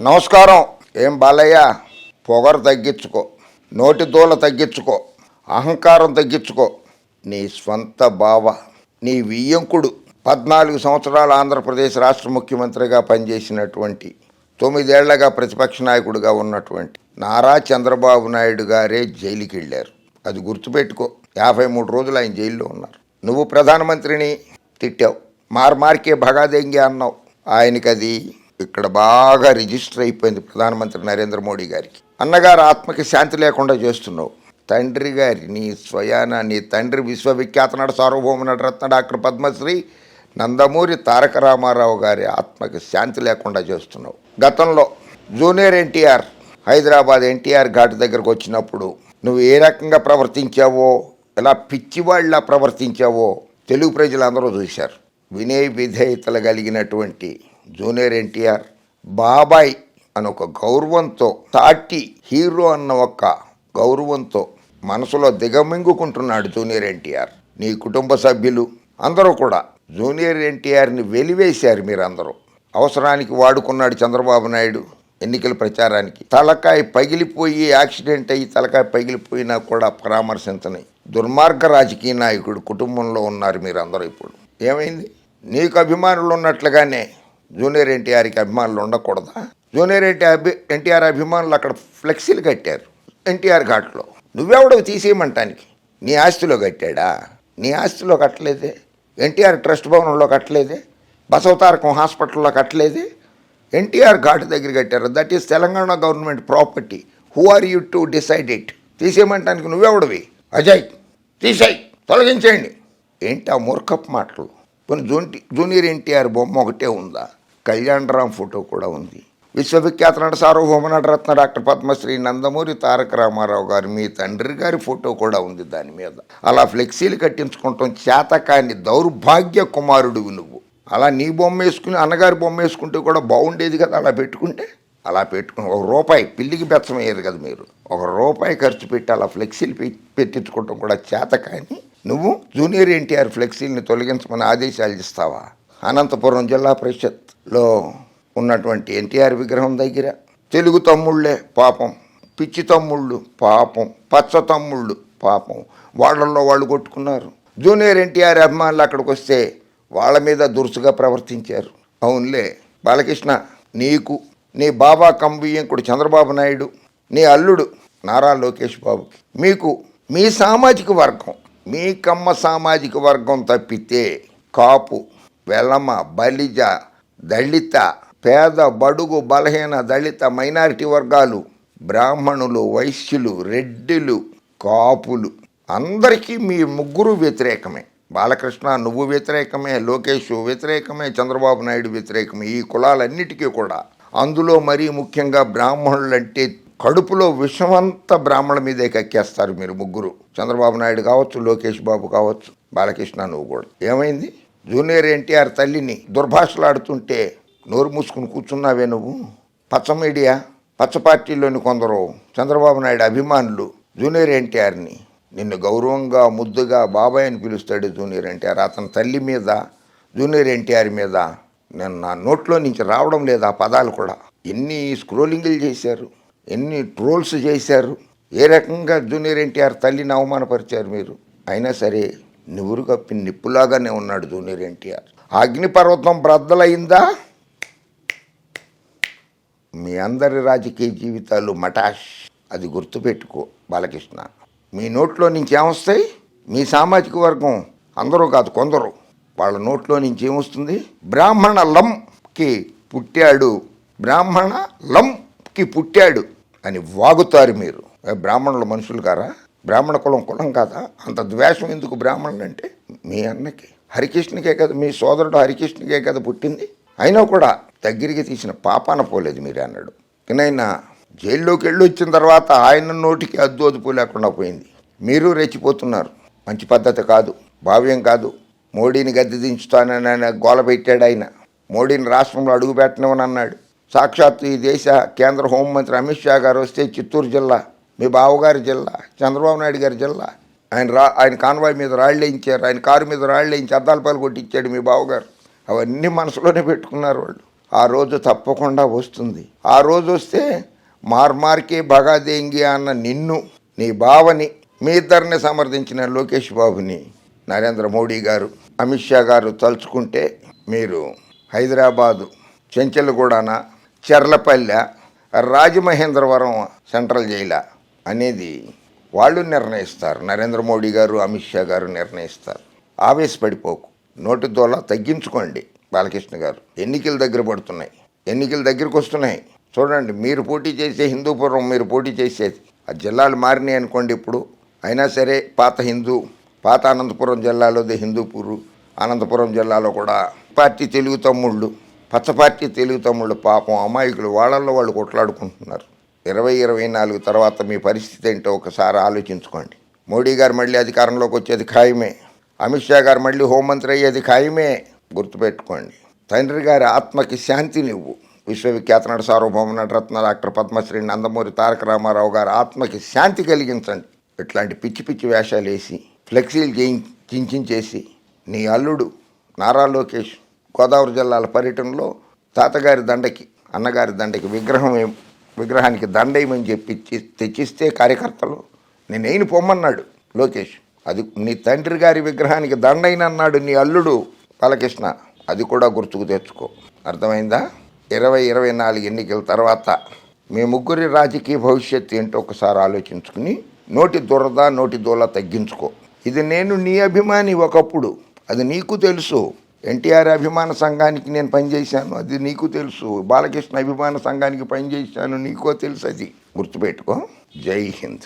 నమస్కారం. ఏం బాలయ్య? పొగరు తగ్గించుకో. నోటి దూల తగ్గించుకో. అహంకారం తగ్గించుకో. నీ స్వంత బావ నీ వియ్యంకుడు పద్నాలుగు సంవత్సరాలు ఆంధ్రప్రదేశ్ రాష్ట్ర ముఖ్యమంత్రిగా పనిచేసినటువంటి తొమ్మిదేళ్ళగా ప్రతిపక్ష నాయకుడిగా ఉన్నటువంటి నారా చంద్రబాబు నాయుడు గారే జైలుకి వెళ్ళారు అది గుర్తుపెట్టుకో. యాభై మూడు రోజులు ఆయన జైల్లో ఉన్నారు. నువ్వు ప్రధానమంత్రిని తిట్టావు. మార్మార్కే భగాదేంగి అన్నావు. ఆయనకి అది ఇక్కడ బాగా రిజిస్టర్ అయిపోయింది ప్రధానమంత్రి నరేంద్ర మోడీ గారికి. అన్నగారు ఆత్మకి శాంతి లేకుండా చేస్తున్నావు. తండ్రి గారి నీ స్వయాన నీ తండ్రి విశ్వవిఖ్యాత నడు సార్వభౌమ నటరత్న డాక్టర్ పద్మశ్రీ నందమూరి తారక రామారావు గారి ఆత్మకి శాంతి లేకుండా చేస్తున్నావు. గతంలో జూనియర్ ఎన్టీఆర్ హైదరాబాద్ ఎన్టీఆర్ ఘాటు దగ్గరకు వచ్చినప్పుడు నువ్వు ఏ రకంగా ప్రవర్తించావో ఎలా పిచ్చివాళ్ళ ప్రవర్తించావో తెలుగు ప్రజలందరూ చూశారు. వినయ విధేయతలు కలిగినటువంటి జూనియర్ ఎన్టీఆర్ బాబాయ్ అని ఒక గౌరవంతో సాటి హీరో అన్న ఒక గౌరవంతో మనసులో దిగమింగుకుంటున్నాడు జూనియర్ ఎన్టీఆర్. నీ కుటుంబ సభ్యులు అందరూ కూడా జూనియర్ ఎన్టీఆర్ని వెలివేశారు మీరందరూ. అవసరానికి వాడుకున్నాడు చంద్రబాబు నాయుడు ఎన్నికల ప్రచారానికి. తలకాయ పగిలిపోయి యాక్సిడెంట్ అయ్యి తలకాయ పగిలిపోయినా కూడా పరామర్శించని దుర్మార్గ రాజకీయ నాయకుడు కుటుంబంలో ఉన్నారు మీరందరూ ఇప్పుడు. ఏమైంది? నీకు అభిమానులు ఉన్నట్లుగానే జూనియర్ ఎన్టీఆర్కి అభిమానులు ఉండకూడదా? జూనియర్ ఎన్టీఆర్ ఎన్టీఆర్ అభిమానులు అక్కడ ఫ్లెక్సీలు కట్టారు ఎన్టీఆర్ ఘాట్లో. నువ్వెవడవు తీసేయమంటానికి? నీ ఆస్తిలో కట్టాడా? నీ ఆస్తిలో కట్టలేదే? ఎన్టీఆర్ ట్రస్ట్ భవనంలో కట్టలేదే? బసవతారకం హాస్పిటల్లో కట్టలేదే? ఎన్టీఆర్ ఘాట్ దగ్గర కట్టారు. That is Telangana government property. Who are you to decide it? తీసేయమంటానికి నువ్వెవడవి? అజయ్ తీసేయ్ తొలగించేయండి. ఏంటి ఆ మూర్ఖపు మాటలు? కొన్ని జూనియర్ ఎన్టీఆర్ బొమ్మ ఒకటే ఉందా? కళ్యాణరామ్ ఫోటో కూడా ఉంది. విశ్వవిఖ్యాత నట సార్వభౌమ నటరత్న డాక్టర్ పద్మశ్రీ నందమూరి తారక రామారావు గారు మీ తండ్రి గారి ఫోటో కూడా ఉంది దాని మీద. అలా ఫ్లెక్సీలు కట్టించుకుంటాం చేతకాని దౌర్భాగ్య కుమారుడివి నువ్వు. అలా నీ బొమ్మ వేసుకుని అన్నగారి బొమ్మ వేసుకుంటే కూడా బాగుండేది కదా అలా పెట్టుకుంటే? అలా పెట్టుకుని ఒక రూపాయి పిల్లికి బెచ్చమయ్యేది కదా మీరు. ఒక రూపాయి ఖర్చు పెట్టి అలా ఫ్లెక్సీలు పెట్టించుకోవటం కూడా చేత కానీ నువ్వు జూనియర్ ఎన్టీఆర్ ఫ్లెక్సీలని తొలగించమని ఆదేశాలు ఇస్తావా? అనంతపురం జిల్లా పరిషత్లో ఉన్నటువంటి ఎన్టీఆర్ విగ్రహం దగ్గర తెలుగు తమ్ముళ్ళే పాపం పిచ్చి తమ్ముళ్ళు పాపం పచ్చ తమ్ముళ్ళు పాపం. వాళ్ళల్లో వాళ్ళు కొట్టుకున్నారు. జూనియర్ ఎన్టీఆర్ అభిమానులు అక్కడికి వస్తే వాళ్ళ మీద దురుసుగా ప్రవర్తించారు. అవునులే బాలకృష్ణ నీకు నీ బాబా కంబియ్యంకుడు చంద్రబాబు నాయుడు నీ అల్లుడు నారా లోకేష్ బాబుకి. మీకు మీ సామాజిక వర్గం మీ కమ్మ సామాజిక వర్గం తప్పితే కాపు వెల్లమ్మ బలిజ దళిత పేద బడుగు బలహీన దళిత మైనారిటీ వర్గాలు బ్రాహ్మణులు వైశ్యులు రెడ్డిలు కాపులు. అందరికీ మీ ముగ్గురు వ్యతిరేకమే. బాలకృష్ణ నువ్వు వ్యతిరేకమే లోకేష్ వ్యతిరేకమే చంద్రబాబు నాయుడు వ్యతిరేకమే ఈ కులాలన్నిటికీ కూడా. అందులో మరీ ముఖ్యంగా బ్రాహ్మణులంటే కడుపులో విషమంతా బ్రాహ్మణుల మీదే కక్కేస్తారు మీరు ముగ్గురు. చంద్రబాబు నాయుడు కావచ్చు లోకేష్ బాబు కావచ్చు బాలకృష్ణ నువ్వు కూడా. ఏమైంది? జూనియర్ ఎన్టీఆర్ తల్లిని దుర్భాషలాడుతుంటే నోరు మూసుకుని కూర్చున్నావే నువ్వు? పచ్చ మీడియా పచ్చ పార్టీలోని కొందరు చంద్రబాబు నాయుడు అభిమానులు జూనియర్ ఎన్టీఆర్ని. నిన్ను గౌరవంగా ముద్దుగా బాబాయ్ అని పిలుస్తాడు జూనియర్ ఎన్టీఆర్. అతని తల్లి మీద జూనియర్ ఎన్టీఆర్ మీద నేను నా నోట్లో నుంచి రావడం లేదు ఆ పదాలు కూడా. ఎన్ని స్క్రోలింగ్లు చేశారు ఎన్ని ట్రోల్స్ చేశారు ఏ రకంగా జూనియర్ ఎన్టీఆర్ తల్లిని అవమానపరిచారు మీరు? అయినా సరే నివురు కప్పి నిప్పులాగానే ఉన్నాడు జూనియర్ ఎన్టీఆర్. అగ్నిపర్వతం బ్రద్దలైందా మీ అందరి రాజకీయ జీవితాలు మటాష్. అది గుర్తుపెట్టుకో బాలకృష్ణ. మీ నోట్లో నుంచి ఏమొస్తాయి? మీ సామాజిక వర్గం అందరూ కాదు కొందరు. వాళ్ళ నోట్లో నుంచి ఏమొస్తుంది? బ్రాహ్మణ లంకి పుట్టాడు. బ్రాహ్మణ లంకి పుట్టాడు అని వాగుతారు మీరు. బ్రాహ్మణుల మనుషులు కారా? బ్రాహ్మణ కులం కులం కాదా? అంత ద్వేషం ఎందుకు బ్రాహ్మణులు అంటే మీ అన్నకి. హరికృష్ణకే కదా మీ సోదరుడు హరికృష్ణకే కదా పుట్టింది. అయినా కూడా దగ్గరికి తీసిన పాపాన పోలేదు మీరు అన్నాడు. కానీ జైల్లోకి వెళ్ళి వచ్చిన తర్వాత ఆయన నోటికి అద్దు అదుపు లేకుండా పోయింది. మీరు రెచ్చిపోతున్నారు. మంచి పద్ధతి కాదు భావ్యం కాదు. మోడీని గద్దె దించుతానని ఆయన గోల పెట్టాడు ఆయన. మోడీని రాష్ట్రంలో అడుగు పెట్టనివని అన్నాడు సాక్షాత్తు ఈ దేశ కేంద్ర హోంమంత్రి అమిత్ షా గారు వస్తే చిత్తూరు జిల్లా మీ బావగారి జిల్లా చంద్రబాబు నాయుడు గారి జిల్లా. ఆయన రా ఆయన కాన్వాయ్ మీద రాళ్ళు వేయించారు ఆయన కారు మీద రాళ్ళు వేయించి అద్దాల పాలు కొట్టించాడు మీ బావగారు. అవన్నీ మనసులోనే పెట్టుకున్నారు వాళ్ళు. ఆ రోజు తప్పకుండా వస్తుంది. ఆ రోజు వస్తే మార్మార్కే భగాదేంగి అన్న నిన్ను నీ బావని మీ ఇద్దరిని సమర్థించిన లోకేష్ బాబుని నరేంద్ర మోడీ గారు అమిత్ షా గారు తలుచుకుంటే మీరు హైదరాబాదు చెంచెలగూడన చెర్లపల్లె రాజమహేంద్రవరం సెంట్రల్ జైలా. అనేది వాళ్ళు నిర్ణయిస్తారు. నరేంద్ర మోడీ గారు అమిత్ షా గారు నిర్ణయిస్తారు. ఆవేశపడిపోకు. నోటి దోళ తగ్గించుకోండి బాలకృష్ణ గారు. ఎన్నికలు దగ్గర పడుతున్నాయి. ఎన్నికలు దగ్గరికి వస్తున్నాయి. చూడండి మీరు పోటీ చేసే హిందూపురం మీరు పోటీ చేసేది. ఆ జిల్లాలు మారినాయి అనుకోండి ఇప్పుడు. అయినా సరే పాత హిందూ పాత అనంతపురం జిల్లాలోది హిందూపూరు అనంతపురం జిల్లాలో కూడా పార్టీ తెలుగు తమ్ముళ్ళు పచ్చ పార్టీ తెలుగు తమ్ముళ్ళు పాపం అమాయకులు వాళ్ళల్లో వాళ్ళు కొట్లాడుకుంటున్నారు. ఇరవై ఇరవై నాలుగు తర్వాత మీ పరిస్థితి ఏంటో ఒకసారి ఆలోచించుకోండి. మోడీ గారు మళ్ళీ అధికారంలోకి వచ్చేది ఖాయమే. అమిత్ షా గారు మళ్ళీ హోంమంత్రి అయ్యేది ఖాయమే. గుర్తుపెట్టుకోండి. తండ్రి గారి ఆత్మకి శాంతినివ్వు విశ్వవిఖ్యాత నట సార్వభౌమ నటరత్న డాక్టర్ పద్మశ్రీ నందమూరి తారక రామారావు గారి ఆత్మకి శాంతి కలిగించండి. ఇట్లాంటి పిచ్చి పిచ్చి వేషాలు వేసి ఫ్లెక్సీలు చేయి చించేసి నీ అల్లుడు నారా లోకేష్ గోదావరి జిల్లాల పర్యటనలో తాతగారి దండకి అన్నగారి దండకి విగ్రహం ఏం- విగ్రహానికి దండయమని చెప్పి తెచ్చిస్తే కార్యకర్తలు నేనేని పొమ్మన్నాడు లోకేష్ అది నీ తండ్రి గారి విగ్రహానికి దండైనన్నాడు నీ అల్లుడు బాలకృష్ణ అది కూడా గుర్తుకు తెచ్చుకో. అర్థమైందా? ఇరవై ఇరవై నాలుగు ఎన్నికల తర్వాత మీ ముగ్గురి రాజకీయ భవిష్యత్తు ఏంటో ఒకసారి ఆలోచించుకుని నోటి దురద నోటి దూల తగ్గించుకో. ఇది నేను నీ అభిమాని ఒకప్పుడు అది నీకు తెలుసు. ఎన్టీఆర్ అభిమాన సంఘానికి నేను పనిచేశాను అది నీకు తెలుసు. బాలకృష్ణ అభిమాన సంఘానికి పనిచేశాను నీకో తెలుసు అది. గుర్తుపెట్టుకో. జై హింద్.